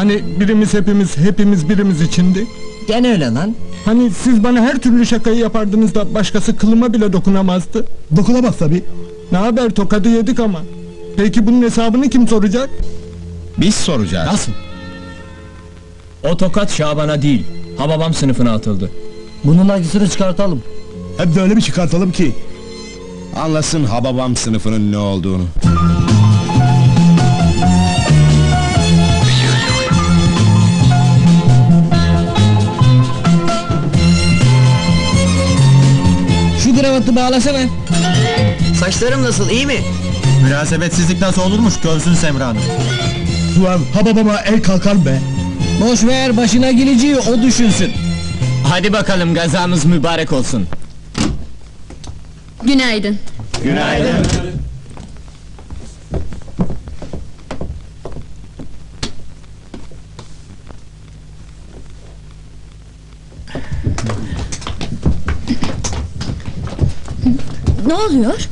Hani birimiz hepimiz, hepimiz birimiz içindi. Gene öyle lan. Hani siz bana her türlü şakayı yapardınız da başkası kılıma bile dokunamazdı. Dokunamaz tabi. Ne haber tokadı yedik ama. Peki bunun hesabını kim soracak? Biz soracağız. Nasıl? O tokat Şaban'a değil, Hababam sınıfına atıldı. Bunun acısını çıkartalım. Hem de öyle bir çıkartalım ki. Anlasın Hababam sınıfının ne olduğunu. Kravatı bağlasana. Saçlarım nasıl iyi mi? Münasebetsizlik nasıl olurmuş görsün Semra Hanım. Ulan ha babama el kalkar be. Boş ver başına geleceği o düşünsün. Hadi bakalım gazamız mübarek olsun. Günaydın. Ne oluyor?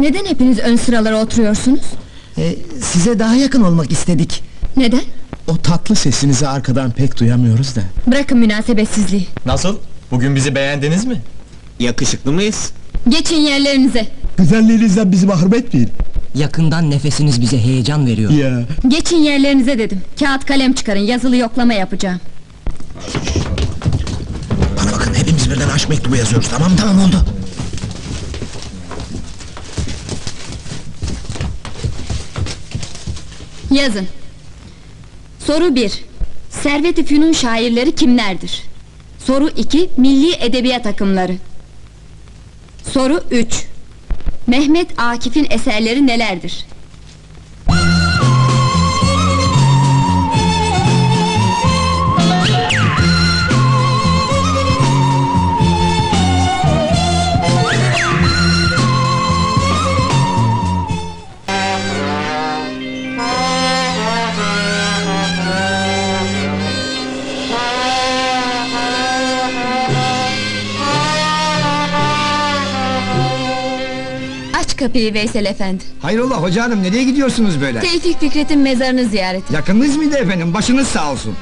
Neden hepiniz ön sıralara oturuyorsunuz? Ee, size daha yakın olmak istedik. Neden? O tatlı sesinizi arkadan pek duyamıyoruz da. Bırakın münasebetsizliği. Nasıl? Bugün bizi beğendiniz mi? Yakışıklı mıyız? Geçin yerlerinize. Güzelliğinizden bizi mahrum etmeyin. Yakından nefesiniz bize heyecan veriyor. Ya. Geçin yerlerinize dedim. Kağıt kalem çıkarın yazılı yoklama yapacağım. Bana bakın hepimiz birden aşk mektubu yazıyoruz tamam mı? Tamam oldu. Yazın. Soru 1. Servet-i Fünun şairleri kimlerdir? Soru 2. Milli edebiyat akımları. Soru 3. Mehmet Akif'in eserleri nelerdir? Kapıyı Veysel Efendi. Hayrola hoca hanım nereye gidiyorsunuz böyle? Tevfik Fikret'in mezarını ziyaret. Yakınınız mıydı efendim? Başınız sağ olsun.